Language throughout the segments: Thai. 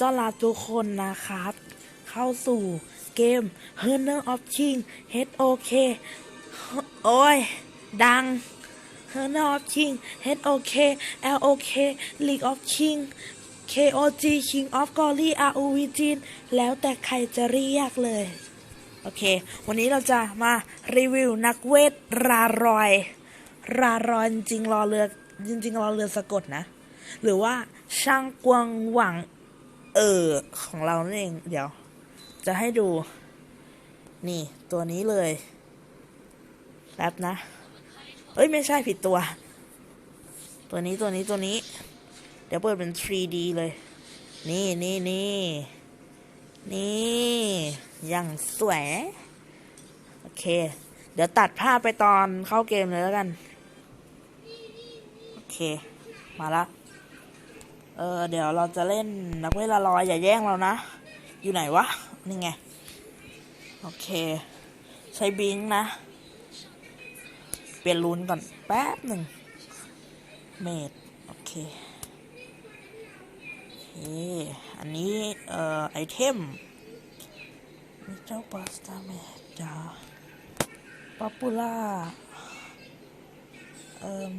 ต้อนรับทุกคนนะครับ เข้าสู่เกม h o n o r of King HOK โอ้ย ดัง h o n o r of King HOK LOK League of King KOG King of Glory ROV จีนแล้วแต่ใครจะเรียกเลย โอเค วันนี้เราจะมารีวิวนักเวทรารอย รารอยจริงรอเรือจริงๆรอเรือสะกดนะ หรือว่าช่างกวงหวัง เออของเรานั่นเองเดี๋ยว จะให้ดู นี่ ตัวนี้เลยแป๊บนะ เอ้ย ไม่ใช่ผิดตัว ตัวนี้ตัวนี้ตัวนี้ เดี๋ยวเปิดเป็น 3D เลย นี่นี่นี่นี่อย่างสวย โอเค เดี๋ยวตัดภาพไปตอนเข้าเกมเลยแล้วกัน โอเค มาละ เออเดี๋ยวเราจะเล่นนักเวทละลอยอย่าแย่งเรานะ อยู่ไหนวะ นี่ไง โอเค ใช้บิงนะ เปลี่ยนรูนก่อนแป๊บหนึ่ง เมดโอเคอเคอันนี้ เอ่อ ไอเทมมิเจ้าปาสตาเมจาป๊อปปูล่าเอ่ม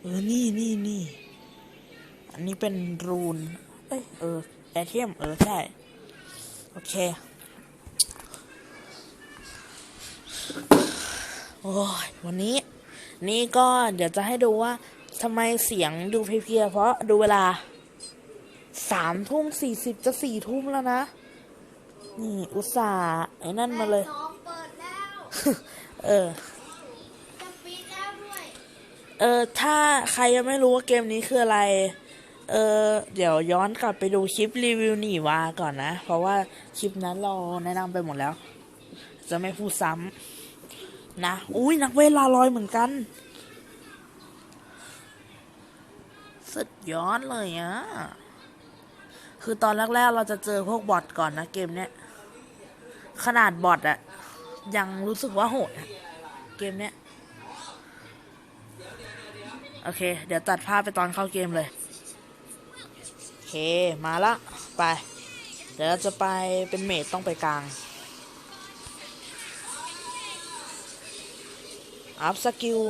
เออ นี่นี่นี่ อันนี้เป็นรูน เอ้ย เออไอเทมเออ ใช่ โอเค โอ้ย วันนี้ นี่ก็เดี๋ยวจะให้ดูว่าทำไมเสียงดูเพลียๆเพราะดูเวลาสามทุ่มสี่สิบจะสี่ทุ่มแล้วนะ นี่ อุตส่าห์ไอ้นั่นมาเลยสองเปิดแล้วเออจะปิดแล้วด้วยเออ ถ้าใครยังไม่รู้ว่าเกมนี้คืออะไร เออเดี๋ยวย้อนกลับไปดูคลิปรีวิวหนีวาก่อนนะ เพราะว่าคลิปนั้นเราแนะนำไปหมดแล้ว จะไม่พูดซ้ำนะ อุ้ยนักเวลาลอยเหมือนกัน สุดย้อดเลยอะคือตอนแรกๆเราจะเจอพวกบอทก่อนนะเกมเนี้ย ขนาดบอทอะยังรู้สึกว่าโหดอะเกมเนี้ย โอเค เดี๋ยวตัดภาพไปตอนเข้าเกมเลย มาละ ไป เดี๋ยวเราจะไปเป็นเมดต้องไปกลาง อัพสกิล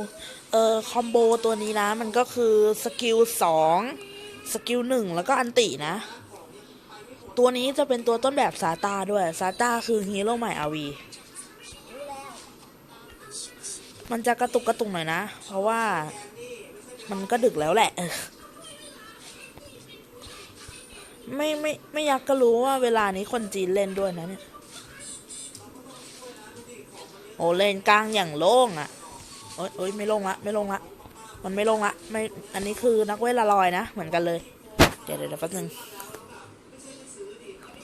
เอ่อ คอมโบตัวนี้นะ มันก็คือสกิลสองสกิลหนึ่งแล้วก็อันตินะ ตัวนี้จะเป็นตัวต้นแบบซาตาด้วย ซาตาคือฮีโร่ใหม่อาวี มันจะกระตุกกระตุกหน่อยนะ เพราะว่ามันก็ดึกแล้วแหละ ไม่ไม่ไม่อยากก็รู้ว่าเวลานี้คนจีนเล่นด้วยนะเนี่ย โอ้เล่นกลางอย่างโล่งอะ่ะโอ๊ยโอ๊ยไม่ลงละไม่ลงละมันไม่ลงละไม่อันนี้คือนักเวทละลอยนะ เหมือนกันเลย เดี๋ยวเดี๋ยวแป๊บนึง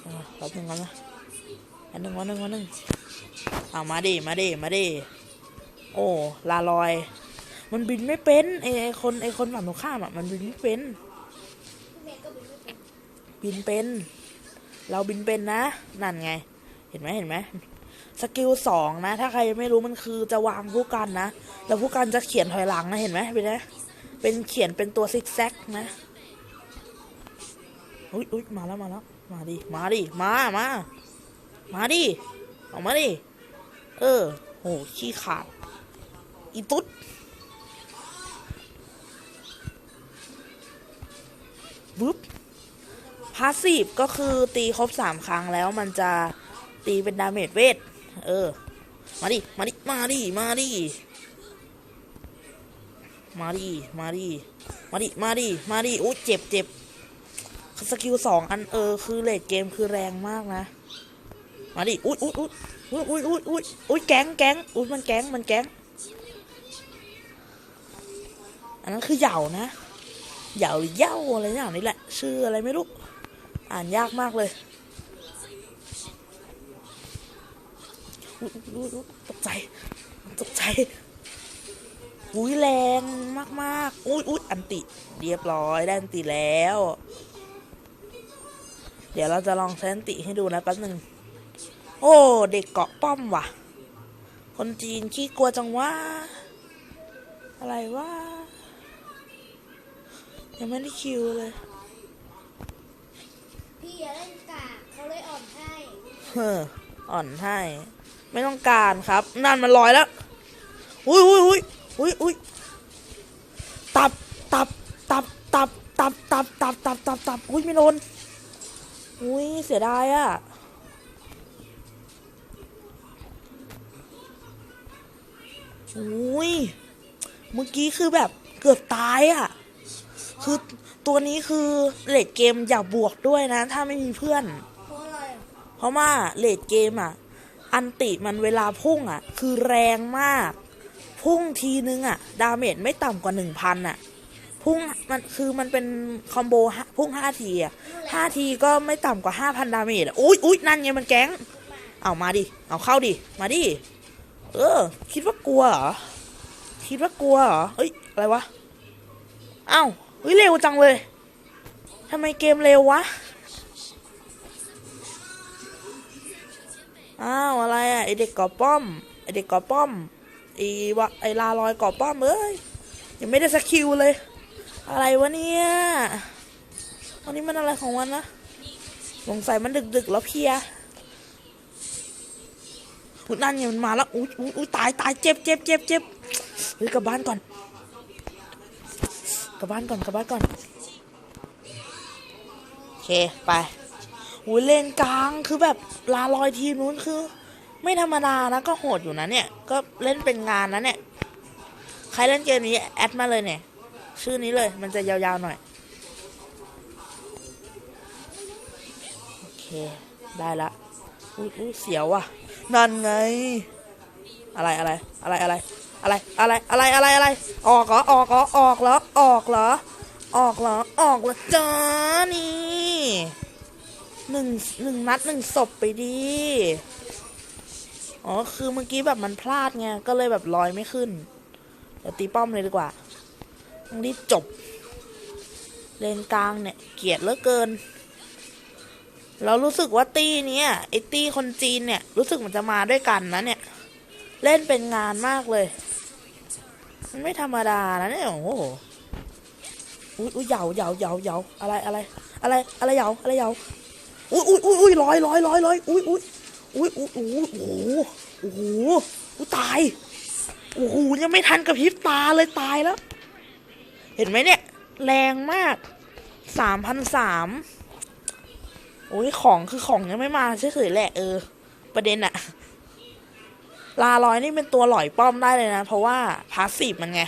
เอแป๊บนึงก่อนนะอันหนึ่งวันหนึ่งวันหนึ่งเอามาดิมาดิมาดิโอ้ลาลอย มันบินไม่เป็นไอไอคนไอคนฝั่งตรงข้ามอะมันบินไม่เป็น บินเป็น เราบินเป็นนะ นั่นไง เห็นไหมเห็นไหมสกิลสองนะ ถ้าใครไม่รู้มันคือจะวางผู้กันนะ แล้วผู้กันจะเขียนถอยหลังนะ เห็นไหมเป็นไงเป็นเขียนเป็นตัวซิกแซกนะอุ้ยอุ้ยมาแล้วมาแล้วมาดิมาดิมามามาดิออกมาดิเออโหขี้ขาดอีตุ๊ดวึบ พาสซีฟก็คือตีครบสามครั้งแล้วมันจะตีเป็นดาเมจเวท เออ มาดิ มาดิ มาดิ มาดิ มาดิ มาดิ มาดิ มาดิ มาดิโอ้เจ็บเจ็บสกิลสองอันเออ คือเลดเกมคือแรงมากนะ มาดิ อุ้ยอุ้ยอุ้ยอุ้ยอุ้ยอุ้ยอุ้ยอุ้ยแก๊งแก๊งอุ้ยมันแก๊งมันแก๊งอันนั้นคือเหยานะเหยาหรือเย้าอะไรอย่างนี้แหละ ชื่ออะไรไม่รู้ อ่านยากมากเลยอุ๊ยอุ๊ยอุ๊ยตกใจ ตกใจ อุ้ยแรงมากๆ อุ้ยอุ้ยอันติ เรียบร้อยได้อันติแล้ว เดี๋ยวเราจะลองใช้อันติให้ดูนะแป๊บหนึ่ง โอ้ เด็กเกาะป้อมว่ะ คนจีนขี้กลัวจังวะ อะไรวะ ยังไม่ได้คิวเลย พี่อยากเฮ้ออ่อนให้ ไม่ต้องการครับ นั่นมันลอยแล้วอุ้ยอุ้ยอุ้ยอุ้ยอุ้ยตับตับตับตับตับตับตับตับตับตับอุ้ยไม่โดนอุ้ยเสียดายอะอุ้ยเมื่อกี้คือแบบเกือบตายอะคือ ตัวนี้คือเลดเกมอย่าบวกด้วยนะ ถ้าไม่มีเพื่อนเพราะอะไรอะเพราะว่าเลดเกมอะ อันติมันเวลาพุ่งอะ คือแรงมาก พุ่งทีนึงอะ ดาเมจไม่ต่ำกว่าหนึ่งพันอะ พุ่งมันคือมันเป็นคอมโบห้าพุ่งห้าทีอะห้าทีก็ไม่ต่ำกว่าห้าพันดาเมจอะอุ้ยอุ้ยนั่นไงมันแก๊ง เอามาดิ เอาเข้าดิ มาดิ เออ คิดว่ากลัวเหรอ คิดว่ากลัวเหรอ เอ้ย อะไรวะ เอ้า เฮ้ยเร็วจังเลยทำไมเกมเร็ววะ อ้าวอะไรอะไอเด็กก่อป้อมไอเด็กก่อป้อมไอวะไอลาลอยก่อป้อมเอ้ยยังไม่ได้สกิลเลย อะไรวะเนี่ยวันนี้มันอะไรของมันนะสงสัยมันดึกดึกๆแล้วเพียอุ๊ยนั่นไงมันมาแล้วอุ้ยอุ้ยตายตายเจ็บเจ็บเจ็บเจ็บเฮ้ยกลับบ้านก่อน ลับบ้านก่อนกลับบ้านก่อนโอเคไปอุ้ยเลนกลางคือแบบลาลอยทีมนู้นคือ ไม่ธรรมดานะก็โหดอยู่นะเนี่ย ก็เล่นเป็นงานนะเนี่ย ใครเล่นเกมนี้แอดมาเลยเนี่ย ชื่อนี้เลยมันจะยาวๆหน่อยโอเคได้ละอุ้ยอุ้ยเสียวว่ะนั่นไง อะไรอะไรอะไรอะไร อะไรอะไรอะไรอะไรอะไร ออกเหรอออกเหรอออกเหรอออกเหรอออกเหรอออกเหรอจ้านี่หนึ่งหนึ่งนัดหนึ่งศพไปดีอ๋อคือเมื่อกี้แบบมันพลาดไงก็เลยแบบลอยไม่ขึ้นเดี๋ยวตีป้อมเลยดีกว่าต้องรีบจบ เลนกลางเนี่ย เกลียดเหลือเกินเรารู้สึกว่าตี้เนี้ยไอตี้คนจีนเนี่ย รู้สึกมันจะมาด้วยกันนะเนี่ย เล่นเป็นงานมากเลย มันไม่ธรรมดานะเนี่ยโอ้โหอุ้ยอุ้ยเหยาเหยาเหยาเหยาอะไรอะไร อะไรอะไรเหยาอะไรเหยาอุ้ยอุ้ยอุ้ยอุ้ยลอยลอยลอยลอยอุ้ยอุ้ยอุ้ยอุ้ยอุ้ยโอ้โหโอ้โหอุ้ตายโอ้โหยังไม่ทันกับพริบตาเลยตายแล้ว เห็นไหมเนี่ย แรงมากสามพันสามโอ้ยของคือของยังไม่มาเฉยๆแหละเออ ประเด็นอะ ลาลอยนี่เป็นตัวหลอยป้อมได้เลยนะ เพราะว่าพาสซีฟมันไง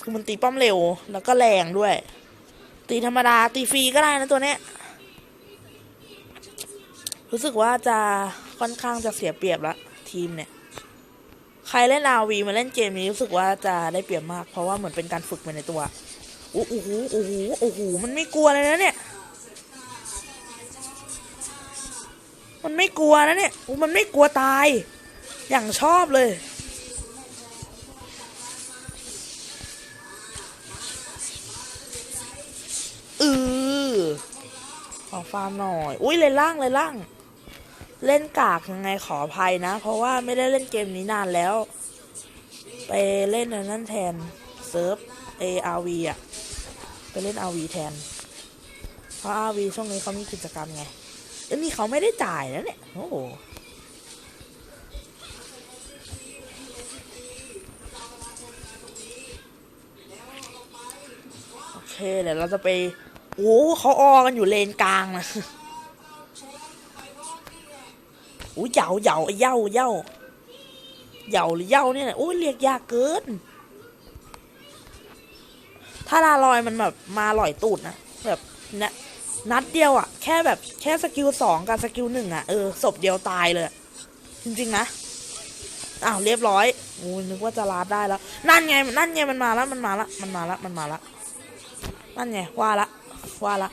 คือมันตีป้อมเร็วแล้วก็แรงด้วย ตีธรรมดาตีฟรีก็ได้นะตัวเนี้ย รู้สึกว่าจะค่อนข้างจะเสียเปรียบละทีมเนี่ย ใครเล่นอาวีมาเล่นเกมนี้รู้สึกว่าจะได้เปรียบมาก เพราะว่าเหมือนเป็นการฝึกไปในตัวโอ้โหโอ้โหโอ้โหมันไม่กลัวเลยนะเนี่ย มันไม่กลัวนะเนี่ยอู้มันไม่กลัวตาย อย่างชอบเลยเออขอฟาร์มหน่อย อุ้ยเลยล่างเลยล่าง เล่นกากยังไงขออภัยนะ เพราะว่าไม่ได้เล่นเกมนี้นานแล้ว ไปเล่นอันนั่นแทน เซิร์ฟเออาวีอะไปเล่นอาวีแทน เพราะอาวีช่วงนี้เขามีกิจกรรมไงอ้ยนี่เขาไม่ได้จ่ายนะเนี่ย โอ้ เคเดี๋ยวเราจะไป โอ้เขาออกันอยู่เลนกลางนะโอ้ยเหยาเหยาเหยาเหยาเหยาหรือเหยาเนี่ยนะอุ้ยเรียกยากเกิน ถ้าลาลอยมันแบบมาลอยตูดนะแบบนี่ยนัดเดียวอะแค่แบบแค่สกิลสองกับสกิลหนึ่งอะเออศพเดียวตายเลย จริงๆนะอ้าวเรียบร้อยโอ้นึกว่าจะลาดได้แล้ว นั่นไงนั่นไงมันมาแล้วมันมาละมันมาละมันมาละ นั่นไงว่าละ ว่าละ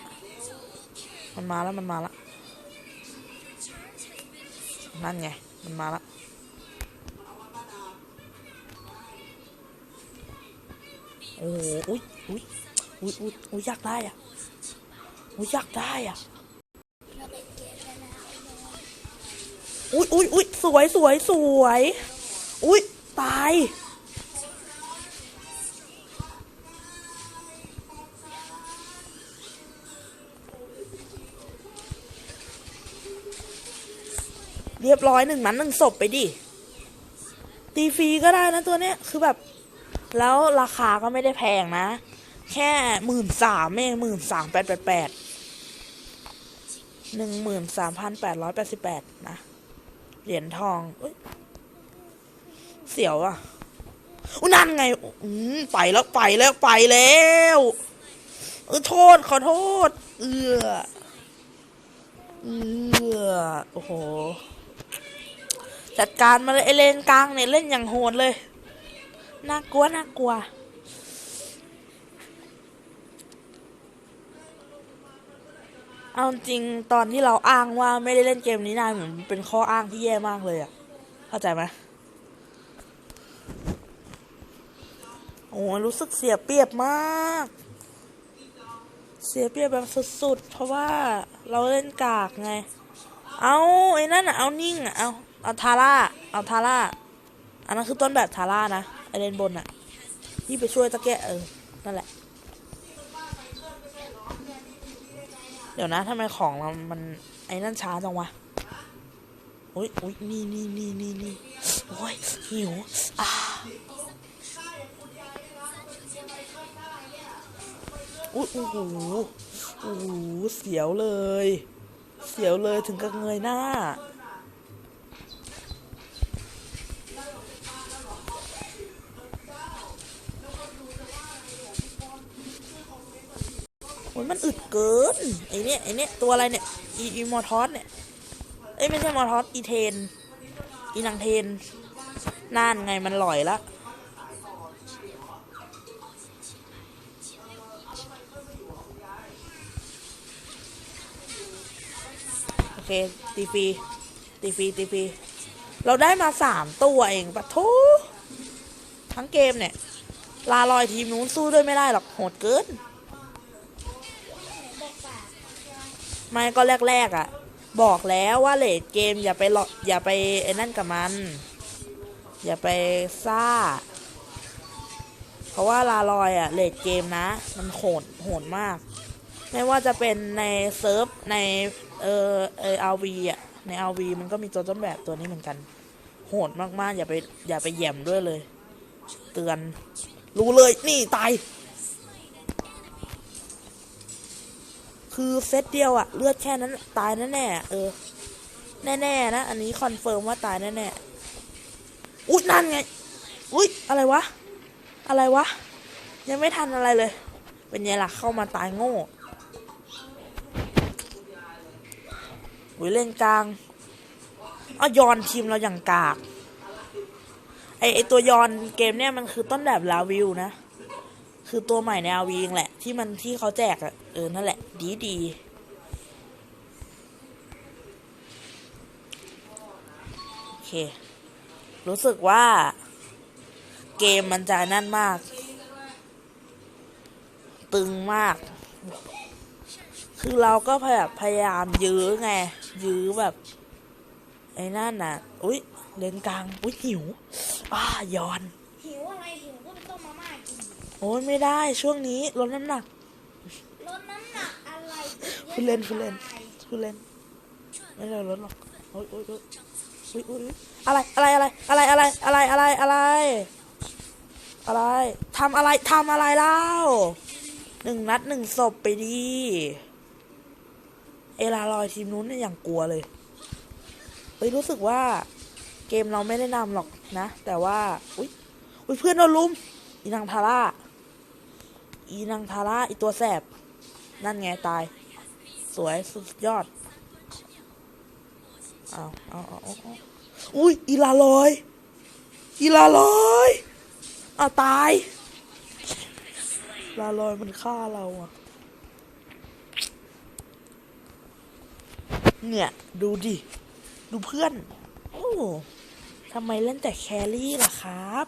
มันมาแล้ว มันมาละ นั่นไง มันมาละโอ้โหอุ้ยอุ้ยอุ้ยอุ้ยอุ้ยอยากได้อะอุ้ยอยากได้อะอุ้ยอุ้ยอุ้ยสวยสวยสวย อุ้ยตาย ยบร้อยหนึ่งนั้นหนึ่งศพไปดิ ตีฟรีก็ได้นะตัวเนี้ย คือแบบ แล้วราคาก็ไม่ได้แพงนะ แค่หมื่นสามเองหมื่นสามแปดแปดแปดหนึ่งหมื่นสามพันแปดร้อยแปดสิบแปดนะ เหรียญทองเสียวอะอุยนั่นไง อืมไปแล้วไปแล้วไปแล้วเออโทษขอโทษ เอือเอือโอ้โห จัดการมาเลยไอเลนกลางเนี่ยเล่นอย่างโหดเลย น่ากลัวน่ากลัว เอาจริงตอนที่เราอ้างว่าไม่ได้เล่นเกมนี้นานเหมือนเป็นข้ออ้างที่แย่มากเลยอะเข้าใจไหมโอ้ยรู้สึกเสียเปรียบมาก เสียเปรียบแบบสุดๆ เพราะว่าเราเล่นกากไง เอาไอ้นั่นอะเอานิ่งอะเอาเอาทาร่าเอาทาร่าอันนั้นคือต้นแบบทาร่านะไอเลนบนอะที่ไปช่วยตะแกะเออนั่นแหละ เดี๋ยวนะทำไมของเรามันไอ้นั่นช้าจังวะโอ้ยโอ้ยนี่นี่นี่นี่นี่โอ้ยหิวอ่าอุ้ยโอ้โหโอ้โหเสียวเลย เสียวเลยถึงกับเงยหน้า โอ้ยมันอึดเกิน ไอเนี้ยไอเนี้ยตัวอะไรเนี่ย อีอีมอทอสเนี่ย เอ้ยไม่ใช่มอทอสอีเทน อีนางเทน น่านไงมันหลอยละ เค ตีฟรีตีฟรีตีฟรีเราได้มาสามตัวเองปะโททั้งเกมเนี่ย ลาลอยทีมนู้นสู้ด้วยไม่ได้หรอกโหดเกิน ไม่ก็แรกๆอะ บอกแล้วว่าเลดเกมอย่าไปหลอกอย่าไปไอ้นั่นกับมัน อย่าไปซ่า เพราะว่าลาลอยอะเลดเกมนะ มันโหดโหดมาก ไม่ว่าจะเป็นในเซิร์ฟใน เออเอออาวีอะในอาวีมันก็มีตัวต้นแบบตัวนี้เหมือนกัน โหดมากๆ อย่าไปอย่าไปแย่มด้วยเลย เตือน รู้เลยนี่ตาย คือเซตเดียวอะเลือดแค่นั้นตายแน่ๆเออ แน่ๆนะ อันนี้คอนเฟิร์มว่าตายแน่ๆอุ๊ยนั่นไงอุ๊ยอะไรวะ อะไรวะ ยังไม่ทันอะไรเลย เป็นไงล่ะเข้ามาตายโง่ อุ๊ยเล่นกลางอ้ายอนทีมเราอย่างกาก ไอไอตัวยอนเกมเนี่ยมันคือต้นแบบลาวิวนะ คือตัวใหม่ในอาวีเองแหละ ที่มันที่เขาแจกอะเออ นั่นแหละ ดีดีโอเค รู้สึกว่า เกมมันจะนั่นมาก ตึงมาก คือเราก็แบบพยายามยื้อไง ยื้อแบบ ไอ้นั่นน่ะ อุ้ยเลนกลาง อุ้ยหิว อ้ายอน หิวอะไรหิวก็ไปต้มมาม่ากินโอ้ยไม่ได้ช่วงนี้ลดน้ำหนักลดน้ำหนักอะไรคุณเล่นคุณเล่นคุณเล่น ไม่ได้ลดหรอกโอ้ยโอ้ยโอ้ยอะไรอะไรอะไรอะไรอะไรอะไรอะไร อะไรทำอะไรทำอะไรเล่าหนึ่งนัดหนึ่งศพไปดี เอลาลอยทีมนู้นเนี่ยอย่างกลัวเลยเฮ้ยรู้สึกว่าเกมเราไม่ได้นำหรอกนะ แต่ว่า อุ้ยอุ้ยเพื่อนโดนลุมอีนางทาร่า อีนางทาร่าอีตัวแสบ นั่นไงตาย สวยสุดยอดเอาเอาเอาเอาเอาอุ้ยอีลาลอย อีลาลอยอ้าตาย ลาลอยมันฆ่าเราอะ เนี่ย ดูดิ ดูเพื่อน โอ้ทำไมเล่นแต่แครี่ล่ะครับ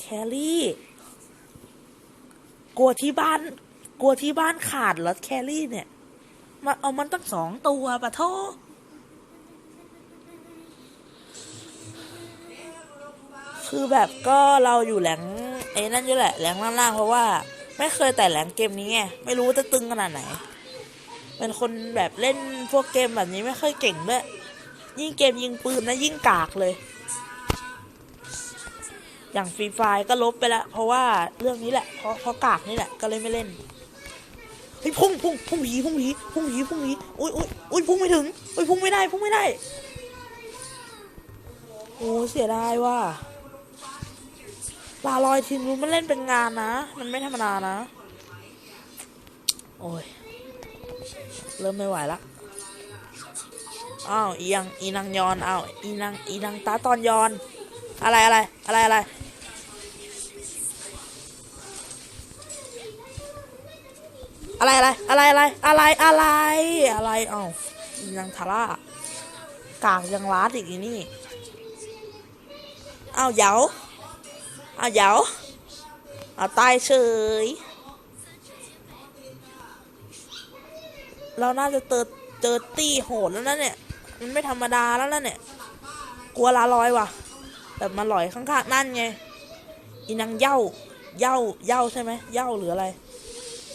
แครี่ กลัวที่บ้าน กลัวที่บ้านขาดเหรอแครี่เนี่ย มาเอามันตั้งสองตัวปะโทคือแบบก็เราอยู่แหลงไอ้นั่นอยู่แหละแหลงล่างๆเพราะว่า ไม่เคยแต่แหลงเกมนี้ไงไม่รู้ว่าจะตึงขนาดไหน เป็นคนแบบเล่นพวกเกมแบบนี้ไม่ค่อยเก่งด้วยยิ่งเกมยิงปืนนะยิ่งกากเลย อย่างฟรีไฟก็ลบไปแล้วเพราะว่าเรื่องนี้แหละเพราะเพราะกากนี่แหละก็เลยไม่เล่นเฮ้ยพุ่งพุ่งพุ่งผีพุ่งผีพุ่งผีพุ่งผีอุ้ยอุ้ยอุ้ยพุ่งไม่ถึงอุ้ยพุ่งไม่ได้พุ่งไม่ได้โอ้เสียดายว่าลาลอยทีมนู้นมันเล่นเป็นงานนะ มันไม่ธรรมดานะ โอ้ย เริ่มไม่ไหวละอ้าวอียังอีนางยอนอ้าวอีนางอีนางตาตอนยอน อะไรอะไรอะไรอะไรอะไรอะไรอะไรอะไรอะไรอะไรอะไรเอ้าอีนางทาร่ากากยังล้าดอีกนี่อ้าวเหยาอ้าวเหยาอ้าวตายเฉย เราน่าจะเจอเจอตี้โหดแล้วนะเนี่ย มันไม่ธรรมดาแล้วนะเนี่ย กลัวลาลอยว่ะ แบบมาลอยข้างๆนั่นไง อีนางเย้าเย้าเย้าใช่ไหมเย้าหรืออะไร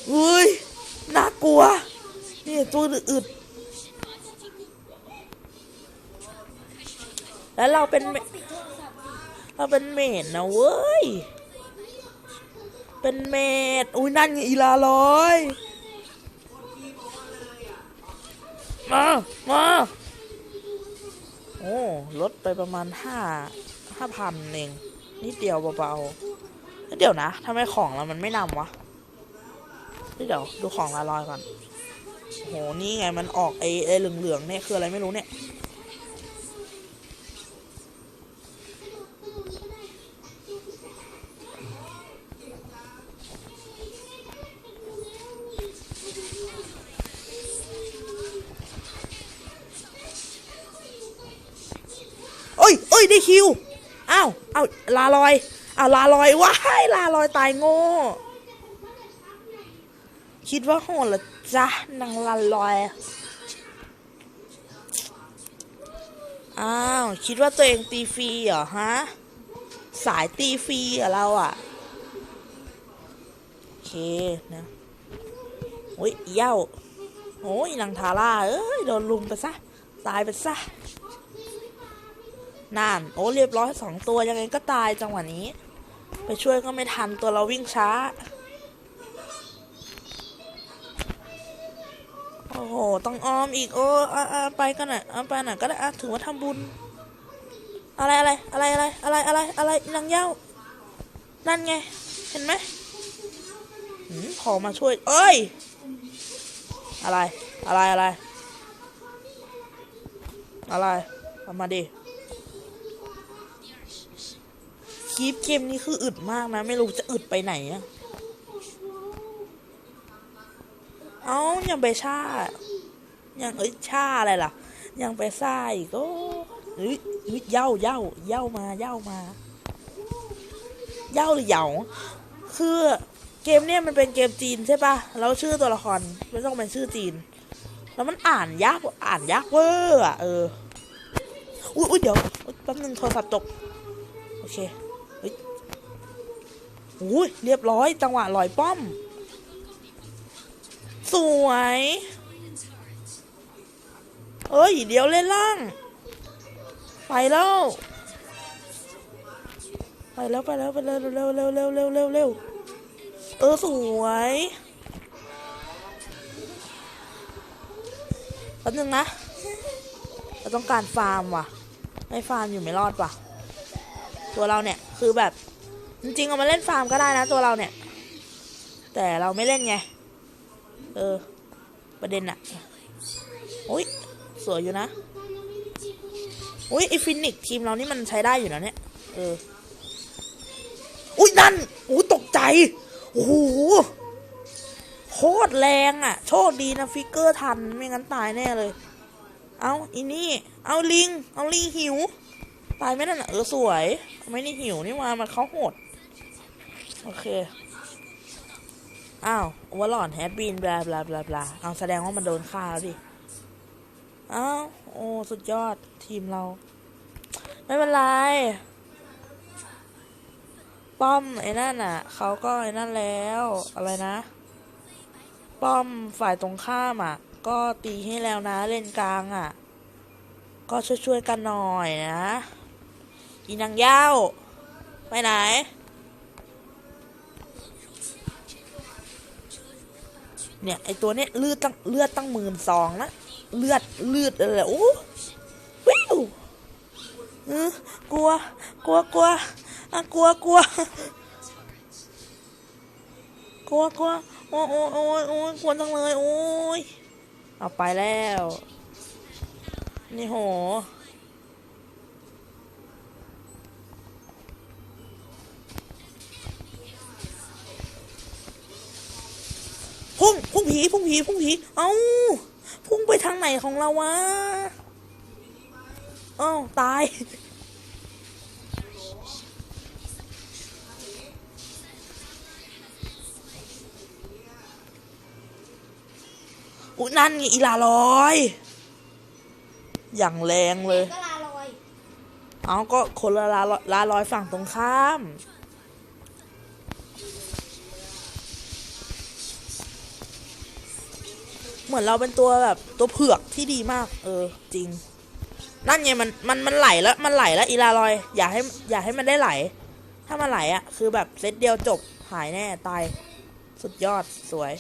เฮ้ย น่ากลัว นี่ตัวอึดๆแล้วเราเป็นเม็เราเป็นเมดนะเว้ย เป็นเมดอุ้ยนั่นไงอีลาลอย มามาโอ้ลดไปประมาณห้าห้าพันเองนิดเดียวเบาๆเดี๋ยวนะทำไมของเรามันไม่นำวะเดี๋ยวดูของลาลอยก่อนโหนี่ไงมันออกไอ้ไอ้เหลืองๆเนี่ยคืออะไรไม่รู้เนี่ย คิวอ้าวอ้าวลาลอยอ้าวลาลอยว้ายลาลอยตายโง่คิดว่าโหดเหรอจ๊ะนางลาลอยอ้าวคิดว่าตัวเองตีฟรีเหรอฮะสายตีฟรีเหรอเราอะโอเคนะโอ้ยเหย้าโอ้ยนางทาร่าเอ้ยโดนลุมไปซะตายไปซะ นั่นโอ้เรียบร้อยสองตัวยังไงก็ตายจังหวะนี้ ไปช่วยก็ไม่ทันตัวเราวิ่งช้า โอ้โห ต้องอ้อมอีก โอ้อะอะไปกันอะอาไปหน่อยก็ได้อะถือว่าทำบุญ อะไรอะไรอะไรอะไรอะไรอะไรอะไรนางเย้า นั่นไง เห็นไหมหืมพอมาช่วย เอ้ย อะไร อะไรอะไร อะไรเอามาดิ คลิปเกมนี้คืออึดมากนะ ไม่รู้จะอึดไปไหนอะเอ้ายังไปชายังเอ้ยชาอะไรล่ะ ยังไปซ่าอีกโอ้เฮ้ยเฮ้ยเหย่าเย่าเย่ามาเย่ามาเย่าหรือเหยาคือเกมเนี้ยมันเป็นเกมจีนใช่ปะแล้วชื่อตัวละครไม่ต้องเป็นชื่อจีน แล้วมันอ่านยากอ่านยากเวอร์อะเอออุ้ยอุ๊ยเดี๋ยวแป๊บนึงโทรศัพท์ตก โอเค อุ้ยเรียบร้อย จังหวะลอยป้อม สวยเอ้ย เดี๋ยวเล่นล่าง ไปแล้ว ไปแล้วไปแล้วไปเร็วเร็วเร็วเร็วเร็วเร็วเร็วเออ สวยแป๊บนึงนะ เราต้องการฟาร์มว่ะ ไม่ฟาร์มอยู่ไม่รอดว่ะ ตัวเราเนี่ย คือแบบ จริงๆเอามาเล่นฟาร์มก็ได้นะตัวเราเนี่ย แต่เราไม่เล่นไง เออ ประเด็นอะโอ้ยสวยอยู่นะโอ้ยไอฟินิกทีมเรานี่มันใช้ได้อยู่นะเนี่ย เอออุ้ยนั่นโอ้ยตกใจโอ้โหโคตรแรงอะโชคดีนะฟิกเกอร์ทันไม่งั้นตายแน่เลย เอาอีนี่ เอาลิง เอาลิงหิว ตายไหมนั่นน่ะเออสวย ไม่ได้หิวนี่มามันเขาโหด โอเค อ้าววอลลอนแฮดบีนบลาบลาบลาบลาเอาแสดงว่ามันโดนฆ่าแล้วดิ อ้าว โอ้ สุดยอดทีมเรา ไม่เป็นไร ป้อมไอ้นั่นน่ะ เขาก็ไอ้นั่นแล้ว อะไรนะ ป้อมฝ่ายตรงข้ามอะ ก็ตีให้แล้วนะเล่นกลางอะ ก็ช่วยๆกันหน่อยนะอีนางเย้า ไปไหน เนี่ยไอตัวเนี้ยเลือดตั้งเลือดตั้งหมื่นสองนะเลือดเลือดอะไรโอ้วิวเออกลัว กลัวกลัวอะกลัวกลัวกลัวกลัวโอ้ยโอ้ยโอ้ยโอ้ยกลัวจังเลยโอ้ยเอาไปแล้ว นี่โห ผีพุ่งผีพุ่งผีเอ้าพุ่งไปทางไหนของเราวะเอ้าตายอุ้ยนั่นไงอีลาลอย อย่างแรงเลย ก็ลาลอย เอาก็คนละลาลอยลาลอยฝั่งตรงข้าม เหมือนเราเป็นตัวแบบตัวเผือกที่ดีมาก เออ จริง นั่นไงมันมันมันไหลแล้วมันไหลแล้วอีลาลอย อย่าให้อย่าให้มันได้ไหล ถ้ามันไหลอะคือแบบเซตเดียวจบหายแน่ตาย สุดยอดสวย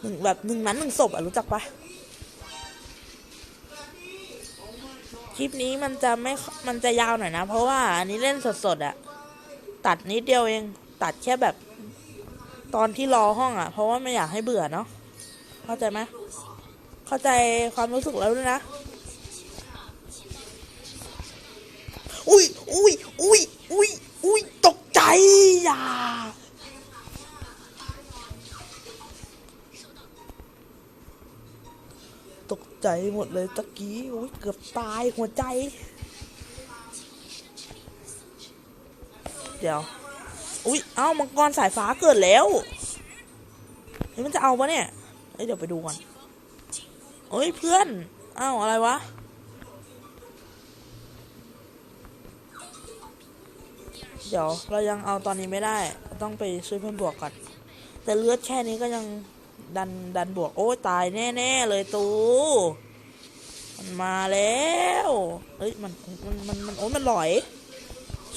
หนึ่งแบบหนึ่งนั้นหนึ่งศพอะรู้จักปะคลิปนี้มันจะไม่ มันจะยาวหน่อยนะ เพราะว่าอันนี้เล่นสดๆอะตัดนิดเดียวเอง ตัดแค่แบบ ตอนที่รอห้องอะเพราะว่าไม่อยากให้เบื่อเนาะ เข้าใจไหมเข้าใจความรู้สึกแล้วด้วยนะอุ้ยอุ้ยอุ้ยอุ้ยอุ้ยตกใจอย่าตกใจหมดเลยตะกี้อุ้ยเกือบตายหัวใจ เดี๋ยว อุ้ยเอ้ามังกรสายฟ้าเกิดแล้วมันจะเอาปะเนี่ย เอ้ยเดี๋ยวไปดูก่อนเอ้ยเพื่อนเอ้าอะไรวะ เดี๋ยวเรายังเอาตอนนี้ไม่ได้ ต้องไปช่วยเพื่อนบวกก่อน แต่เลือดแค่นี้ก็ยังดันดันบวก โอ้ยตายแน่ๆเลยตูมันมาแล้ว เอ้ยมันมันมันมันโอ้ยมันลอย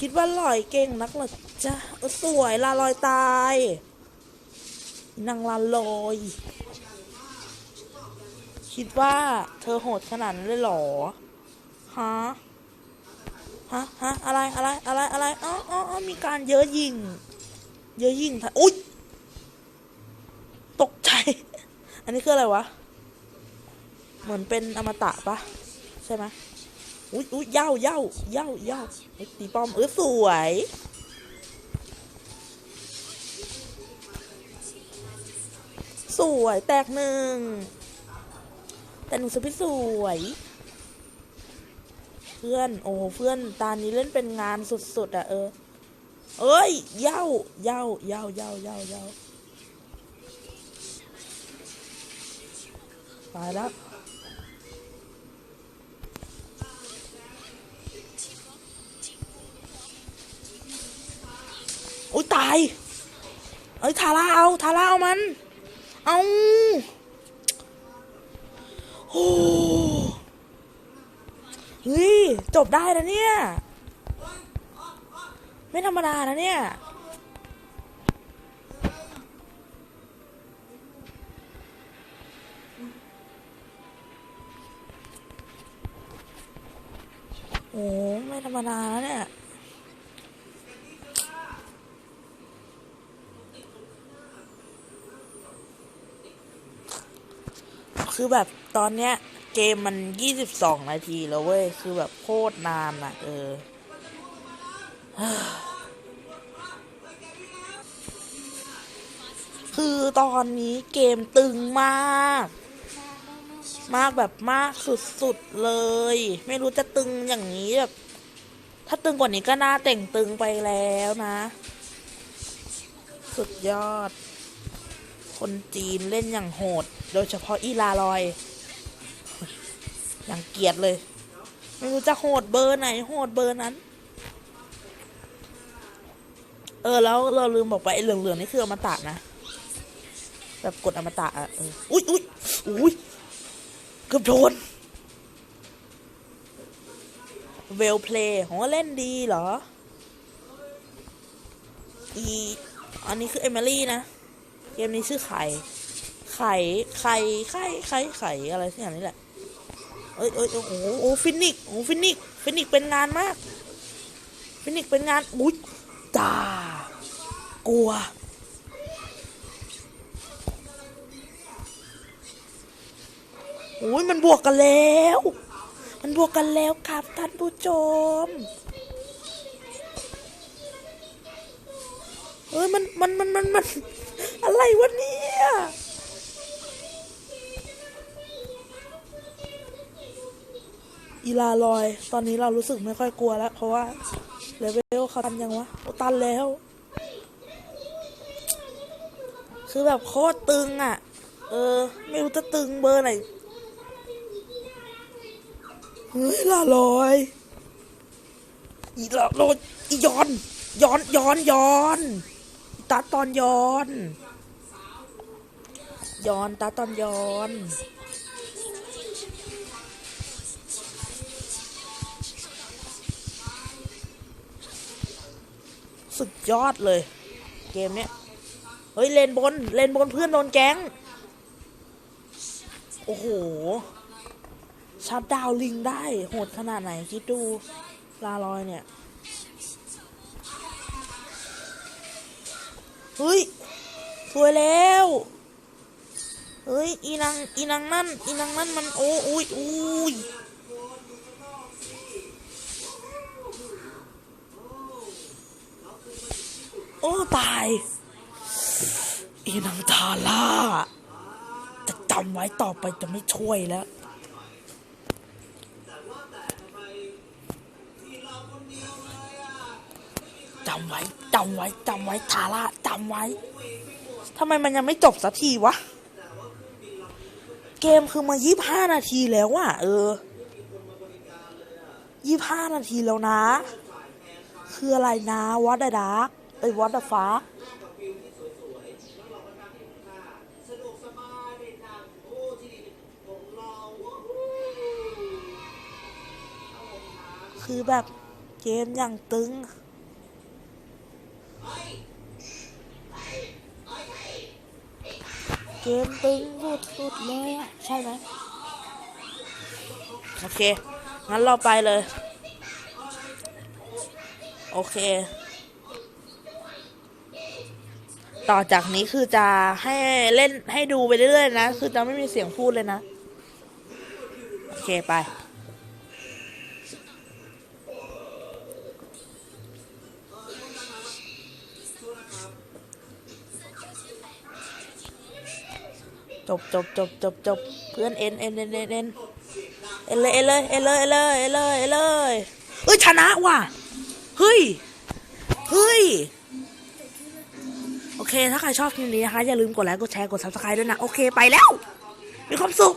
คิดว่าลอยเก่งนักหรอจ้ะสวยลาลอยตายนางลาลอย คิดว่าเธอโหดขนาดนั้นเลยหรอ ฮะ ฮะ ฮะ อะไรอะไรอะไรอะไรอ๋ออ๋อมีการเยอะยิง เยอะยิงท่าอุ๊ย ตกใจ อันนี้คืออะไรวะ เหมือนเป็นอมตะปะใช่ไหมอุ๊ยอุ๊ยเย่าเย่าเย่าเย่าตีป้อมเออสวยสวยแตกหนึ่ง แต่หนึ่งสปิสวย เพื่อน โอ้เพื่อนตานี้เล่นเป็นงานสุดๆอะเออ เอ้ย เย่าเย่าเย่าเย่าเย่าเย่าตายแล้วโอ้ยตาย เอ้ยทาร่าเอาทาร่าเอามัน เอา โอ้เฮ้ย จบได้นะเนี่ย ไม่ธรรมดานะเนี่ย โอ้ไม่ธรรมดาแล้วเนี่ย คือแบบตอนเนี้ย เกมมันยี่สิบสองนาทีแล้วเว้ย คือแบบโคตรนานอะเออ คือตอนนี้เกมตึงมาก มากแบบมากสุดๆเลย ไม่รู้จะตึงอย่างนี้แบบ ถ้าตึงกว่านี้ก็น่าแต่งตึงไปแล้วนะ สุดยอด คนจีนเล่นอย่างโหด โดยเฉพาะอีลาลอยอย่างเกียดเลย ไม่รู้จะโหดเบอร์ไหนโหดเบอร์นั้น เออแล้วเราลืมบอกไปไอ้เหลืองๆนี่คืออมตะนะแบบกดอมตะอะอุ้ยอุ้ยอุ้ยเกือบโดนเวลเพลย์ของเล่นดีเหรอ อี อันนี้คือเอมิลี่นะ เกมนี้ชื่อไข่ ไข่ไข่ไข่ไข่ไข่อะไรสักอย่างนี้แหละเอ้ยเอ้ยโอ้โหโอ้ฟินิกโอ้ฟินิกฟินิกเป็นงานมาก ฟินิกเป็นงานอุ้ยจ้ากลัวโอ้ยมันบวกกันแล้ว มันบวกกันแล้วครับท่านผู้ชมเฮ้ยมันมันมันมันมันอะไรวะเนี่ย อีลาลอย ตอนนี้เรารู้สึกไม่ค่อยกลัวแล้ว เพราะว่าเลเวลเขาตันยังวะโอตันแล้ว คือแบบโคตรตึงอะ เออ ไม่รู้จะตึงเบอร์ไหนเฮ้ยลาลอย อีลาลอยอีย้อนย้อนย้อนย้อนตาตอนย้อน ย้อนตาตอนย้อน สุดยอดเลย เกมเนี้ย เฮ้ย เลนบน เลนบนเพื่อนโดนแก๊ง โอ้โห ชัดดาวลิงได้ โหดขนาดไหน คิดดู ลาลอยเนี่ย เฮ้ย สวยแล้ว เฮ้ย อีนาง อีนางนั่น อีนางนั่นมัน โอ้อุ้ยอุ้ย โอ้ตาย อีนางทาร่า จะจำไว้ต่อไปจะไม่ช่วยแล้วจำไว้จำไว้จำไว้ทาร่าจำไว้ทำไมมันยังไม่จบสักทีวะ เกมคือมายี่ห้านาทีแล้วอะเออยี่ห้านาทีแล้วนะ คืออะไรนะวอตดาร์ก เอ้วอตฟ้าคือแบบเกมอย่างตึง เกมตึงสุดๆเลยอะใช่ไหมโอเค งั้นเราไปเลย โอเค ต่อจากนี้คือจะให้เล่นให้ดูไปเรื่อยๆนะ คือจะไม่มีเสียงพูดเลยนะ โอเคไป จบจบจบจบจบเพื่อนเอ็นเอ็นเอ็นเอ็นเอ็นเอ็นเลยเอ็นเลยเอ็นเลยเอ็นเลยเอ็นเลยเอ็นเลยเอ้ยชนะว่ะ เฮ้ย เฮ้ย เค ถ้าใครชอบคลิปนี้นะคะ อย่าลืมกดไลค์ กดแชร์ กดซับสไคร b e ด้วยนะ โอเค ไปแล้ว มีความสุข